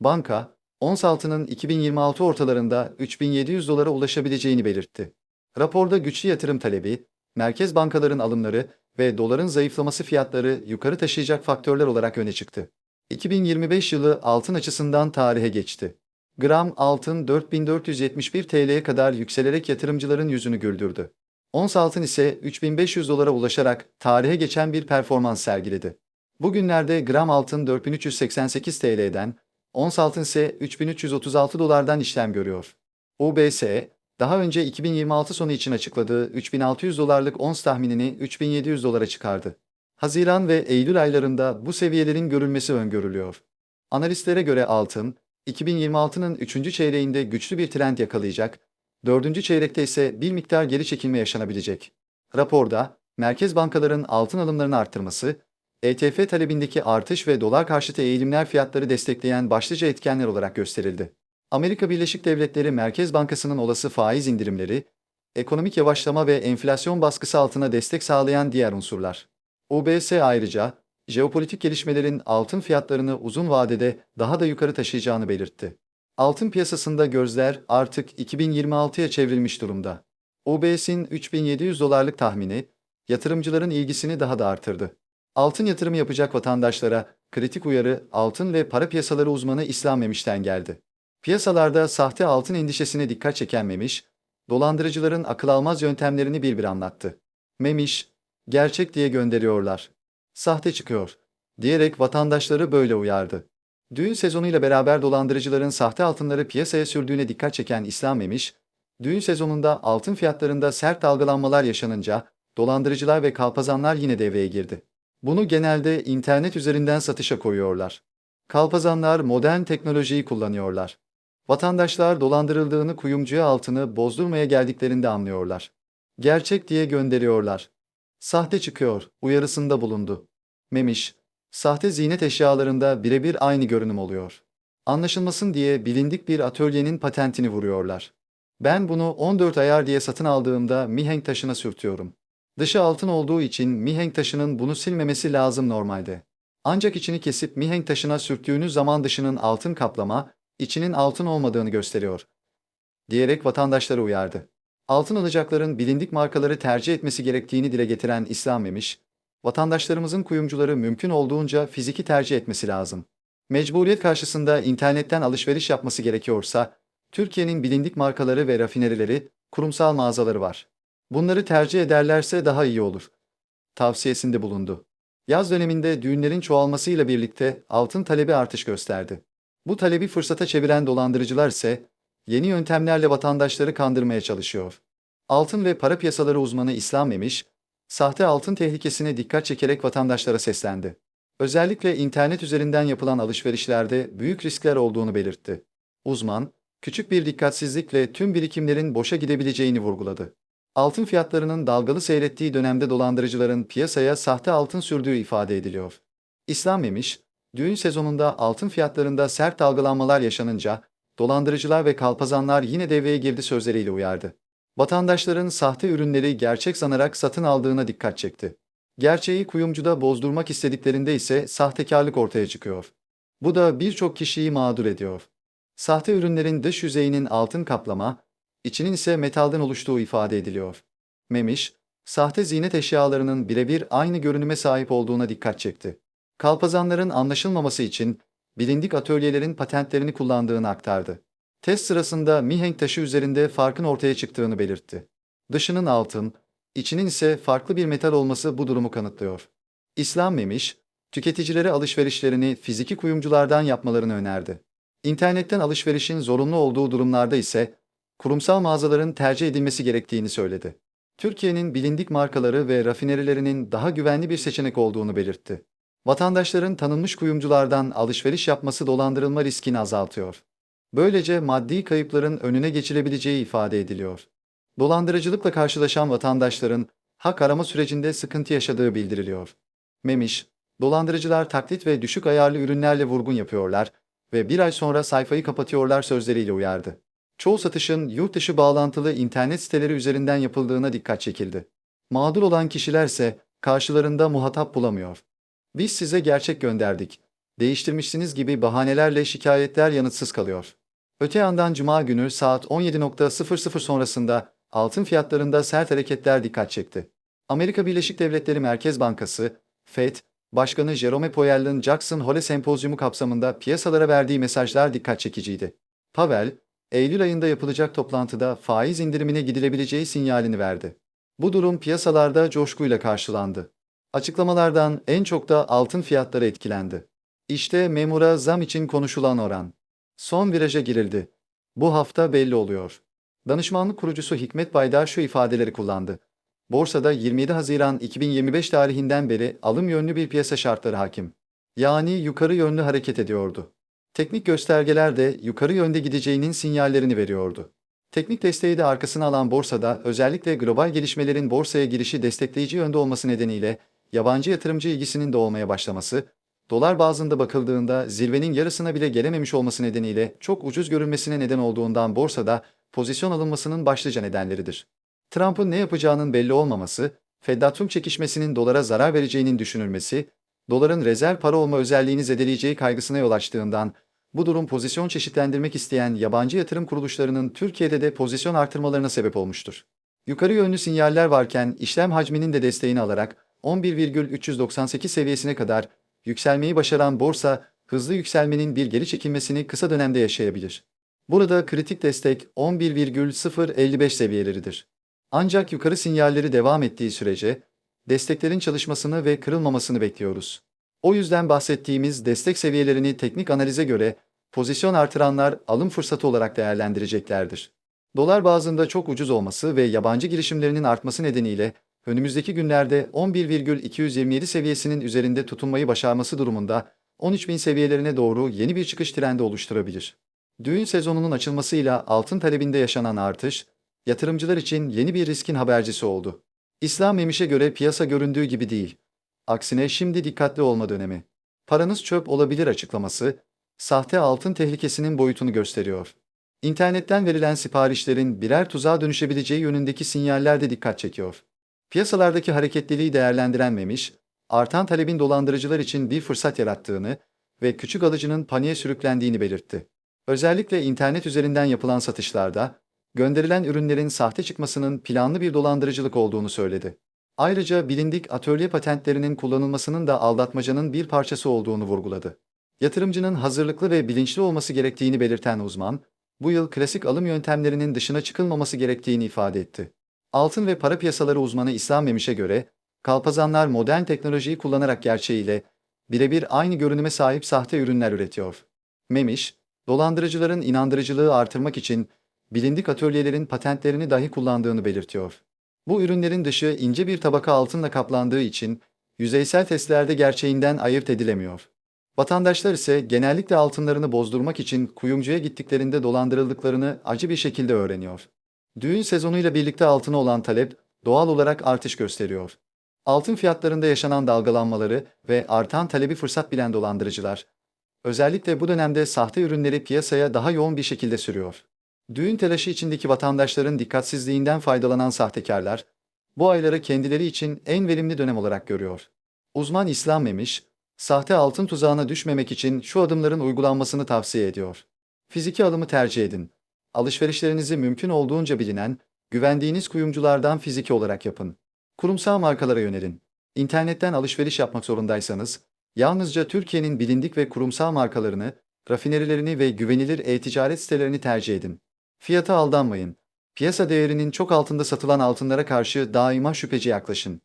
Banka, ons altının 2026 ortalarında 3700 dolara ulaşabileceğini belirtti. Raporda güçlü yatırım talebi, merkez bankaların alımları ve doların zayıflaması fiyatları yukarı taşıyacak faktörler olarak öne çıktı. 2025 yılı altın açısından tarihe geçti. Gram altın 4471 TL'ye kadar yükselerek yatırımcıların yüzünü güldürdü. Ons altın ise 3500 dolara ulaşarak tarihe geçen bir performans sergiledi. Bugünlerde gram altın 4388 TL'den, ons altın ise 3336 dolardan işlem görüyor. UBS, daha önce 2026 sonu için açıkladığı 3600 dolarlık ons tahminini 3700 dolara çıkardı. Haziran ve Eylül aylarında bu seviyelerin görülmesi öngörülüyor. Analistlere göre altın, 2026'nın 3. çeyreğinde güçlü bir trend yakalayacak, 4. çeyrekte ise bir miktar geri çekilme yaşanabilecek. Raporda, merkez bankaların altın alımlarını arttırması, ETF talebindeki artış ve dolar karşıtı eğilimler fiyatları destekleyen başlıca etkenler olarak gösterildi. Amerika Birleşik Devletleri Merkez Bankası'nın olası faiz indirimleri, ekonomik yavaşlama ve enflasyon baskısı altına destek sağlayan diğer unsurlar. UBS ayrıca, jeopolitik gelişmelerin altın fiyatlarını uzun vadede daha da yukarı taşıyacağını belirtti. Altın piyasasında gözler artık 2026'ya çevrilmiş durumda. UBS'in 3700 dolarlık tahmini, yatırımcıların ilgisini daha da artırdı. Altın yatırımı yapacak vatandaşlara kritik uyarı altın ve para piyasaları uzmanı İslam Memiş'ten geldi. Piyasalarda sahte altın endişesine dikkat çeken Memiş, dolandırıcıların akıl almaz yöntemlerini bir bir anlattı. Memiş, gerçek diye gönderiyorlar. Sahte çıkıyor, diyerek vatandaşları böyle uyardı. Düğün sezonuyla beraber dolandırıcıların sahte altınları piyasaya sürdüğüne dikkat çeken İslam Memiş, düğün sezonunda altın fiyatlarında sert dalgalanmalar yaşanınca dolandırıcılar ve kalpazanlar yine devreye girdi. Bunu genelde internet üzerinden satışa koyuyorlar. Kalpazanlar modern teknolojiyi kullanıyorlar. Vatandaşlar dolandırıldığını kuyumcuya altını bozdurmaya geldiklerinde anlıyorlar. Gerçek diye gönderiyorlar. Sahte çıkıyor, uyarısında bulundu. Memiş, sahte ziynet eşyalarında birebir aynı görünüm oluyor. Anlaşılmasın diye bilindik bir atölyenin patentini vuruyorlar. Ben bunu 14 ayar diye satın aldığımda mihenk taşına sürtüyorum. Dışı altın olduğu için mihenk taşının bunu silmemesi lazım normalde. Ancak içini kesip mihenk taşına sürttüğünüz zaman dışının altın kaplama, içinin altın olmadığını gösteriyor. Diyerek vatandaşları uyardı. Altın alacakların bilindik markaları tercih etmesi gerektiğini dile getiren İslam Memiş, vatandaşlarımızın kuyumcuları mümkün olduğunca fiziki tercih etmesi lazım. Mecburiyet karşısında internetten alışveriş yapması gerekiyorsa, Türkiye'nin bilindik markaları ve rafinerileri, kurumsal mağazaları var. Bunları tercih ederlerse daha iyi olur. Tavsiyesinde bulundu. Yaz döneminde düğünlerin çoğalmasıyla birlikte altın talebi artış gösterdi. Bu talebi fırsata çeviren dolandırıcılar ise yeni yöntemlerle vatandaşları kandırmaya çalışıyor. Altın ve para piyasaları uzmanı İslam Memiş, sahte altın tehlikesine dikkat çekerek vatandaşlara seslendi. Özellikle internet üzerinden yapılan alışverişlerde büyük riskler olduğunu belirtti. Uzman, küçük bir dikkatsizlikle tüm birikimlerin boşa gidebileceğini vurguladı. Altın fiyatlarının dalgalı seyrettiği dönemde dolandırıcıların piyasaya sahte altın sürdüğü ifade ediliyor. İslam Memiş, düğün sezonunda altın fiyatlarında sert dalgalanmalar yaşanınca dolandırıcılar ve kalpazanlar yine devreye girdi sözleriyle uyardı. Vatandaşların sahte ürünleri gerçek sanarak satın aldığına dikkat çekti. Gerçeği kuyumcuda bozdurmak istediklerinde ise sahtekarlık ortaya çıkıyor. Bu da birçok kişiyi mağdur ediyor. Sahte ürünlerin dış yüzeyinin altın kaplama, içinin ise metalden oluştuğu ifade ediliyor. Memiş, sahte ziynet eşyalarının birebir aynı görünüme sahip olduğuna dikkat çekti. Kalpazanların anlaşılmaması için bilindik atölyelerin patentlerini kullandığını aktardı. Test sırasında mihenk taşı üzerinde farkın ortaya çıktığını belirtti. Dışının altın, içinin ise farklı bir metal olması bu durumu kanıtlıyor. İslam Memiş, tüketicilere alışverişlerini fiziki kuyumculardan yapmalarını önerdi. İnternetten alışverişin zorunlu olduğu durumlarda ise kurumsal mağazaların tercih edilmesi gerektiğini söyledi. Türkiye'nin bilindik markaları ve rafinerilerinin daha güvenli bir seçenek olduğunu belirtti. Vatandaşların tanınmış kuyumculardan alışveriş yapması dolandırılma riskini azaltıyor. Böylece maddi kayıpların önüne geçilebileceği ifade ediliyor. Dolandırıcılıkla karşılaşan vatandaşların hak arama sürecinde sıkıntı yaşadığı bildiriliyor. Memiş, dolandırıcılar taklit ve düşük ayarlı ürünlerle vurgun yapıyorlar ve bir ay sonra sayfayı kapatıyorlar sözleriyle uyardı. Çoğu satışın yurt dışı bağlantılı internet siteleri üzerinden yapıldığına dikkat çekildi. Mağdur olan kişilerse karşılarında muhatap bulamıyor. Biz size gerçek gönderdik. değiştirmişsiniz gibi bahanelerle şikayetler yanıtsız kalıyor. Öte yandan Cuma günü saat 17.00 sonrasında altın fiyatlarında sert hareketler dikkat çekti. Amerika Birleşik Devletleri Merkez Bankası, FED, Başkanı Jerome Powell'ın Jackson Hole Sempozyumu kapsamında piyasalara verdiği mesajlar dikkat çekiciydi. Powell, Eylül ayında yapılacak toplantıda faiz indirimine gidilebileceği sinyalini verdi. Bu durum piyasalarda coşkuyla karşılandı. Açıklamalardan en çok da altın fiyatları etkilendi. İşte memura zam için konuşulan oran. Son viraja girildi. Bu hafta belli oluyor. Danışmanlık kurucusu Hikmet Baydar şu ifadeleri kullandı. Borsada 27 Haziran 2025 tarihinden beri alım yönlü bir piyasa şartları hakim. Yani yukarı yönlü hareket ediyordu. Teknik göstergeler de yukarı yönde gideceğinin sinyallerini veriyordu. Teknik desteği de arkasına alan borsada özellikle global gelişmelerin borsaya girişi destekleyici yönde olması nedeniyle yabancı yatırımcı ilgisinin de olmaya başlaması, dolar bazında bakıldığında zirvenin yarısına bile gelememiş olması nedeniyle çok ucuz görünmesine neden olduğundan borsada pozisyon alınmasının başlıca nedenleridir. Trump'ın ne yapacağının belli olmaması, Feddatum çekişmesinin dolara zarar vereceğinin düşünülmesi, doların rezerv para olma özelliğini zedeleyeceği kaygısına yol açtığından, bu durum pozisyon çeşitlendirmek isteyen yabancı yatırım kuruluşlarının Türkiye'de de pozisyon artırmalarına sebep olmuştur. Yukarı yönlü sinyaller varken işlem hacminin de desteğini alarak 11,398 seviyesine kadar yükselmeyi başaran borsa, hızlı yükselmenin bir geri çekilmesini kısa dönemde yaşayabilir. Burada kritik destek 11,055 seviyeleridir. Ancak yukarı sinyalleri devam ettiği sürece desteklerin çalışmasını ve kırılmamasını bekliyoruz. O yüzden bahsettiğimiz destek seviyelerini teknik analize göre pozisyon artıranlar alım fırsatı olarak değerlendireceklerdir. Dolar bazında çok ucuz olması ve yabancı girişimlerinin artması nedeniyle önümüzdeki günlerde 11,227 seviyesinin üzerinde tutunmayı başarması durumunda 13.000 seviyelerine doğru yeni bir çıkış trendi oluşturabilir. Düğün sezonunun açılmasıyla altın talebinde yaşanan artış, yatırımcılar için yeni bir riskin habercisi oldu. İslam Memiş'e göre piyasa göründüğü gibi değil. Aksine şimdi dikkatli olma dönemi. Paranız çöp olabilir açıklaması, sahte altın tehlikesinin boyutunu gösteriyor. İnternetten verilen siparişlerin birer tuzağa dönüşebileceği yönündeki sinyaller de dikkat çekiyor. Piyasalardaki hareketliliği değerlendiren Memiş, artan talebin dolandırıcılar için bir fırsat yarattığını ve küçük alıcının paniğe sürüklendiğini belirtti. Özellikle internet üzerinden yapılan satışlarda, gönderilen ürünlerin sahte çıkmasının planlı bir dolandırıcılık olduğunu söyledi. Ayrıca bilindik atölye patentlerinin kullanılmasının da aldatmacanın bir parçası olduğunu vurguladı. Yatırımcının hazırlıklı ve bilinçli olması gerektiğini belirten uzman, bu yıl klasik alım yöntemlerinin dışına çıkılmaması gerektiğini ifade etti. Altın ve para piyasaları uzmanı İslam Memiş'e göre, kalpazanlar modern teknolojiyi kullanarak gerçeğiyle birebir aynı görünüme sahip sahte ürünler üretiyor. Memiş, dolandırıcıların inandırıcılığı artırmak için bilindik atölyelerin patentlerini dahi kullandığını belirtiyor. Bu ürünlerin dışı ince bir tabaka altınla kaplandığı için yüzeysel testlerde gerçeğinden ayırt edilemiyor. Vatandaşlar ise genellikle altınlarını bozdurmak için kuyumcuya gittiklerinde dolandırıldıklarını acı bir şekilde öğreniyor. Düğün sezonuyla birlikte altına olan talep doğal olarak artış gösteriyor. Altın fiyatlarında yaşanan dalgalanmaları ve artan talebi fırsat bilen dolandırıcılar, özellikle bu dönemde sahte ürünleri piyasaya daha yoğun bir şekilde sürüyor. Düğün telaşı içindeki vatandaşların dikkatsizliğinden faydalanan sahtekarlar, bu ayları kendileri için en verimli dönem olarak görüyor. Uzman İslam Memiş, sahte altın tuzağına düşmemek için şu adımların uygulanmasını tavsiye ediyor. Fiziki alımı tercih edin. Alışverişlerinizi mümkün olduğunca bilinen, güvendiğiniz kuyumculardan fiziki olarak yapın. Kurumsal markalara yönelin. İnternetten alışveriş yapmak zorundaysanız, yalnızca Türkiye'nin bilindik ve kurumsal markalarını, rafinerilerini ve güvenilir e-ticaret sitelerini tercih edin. Fiyata aldanmayın. Piyasa değerinin çok altında satılan altınlara karşı daima şüpheci yaklaşın.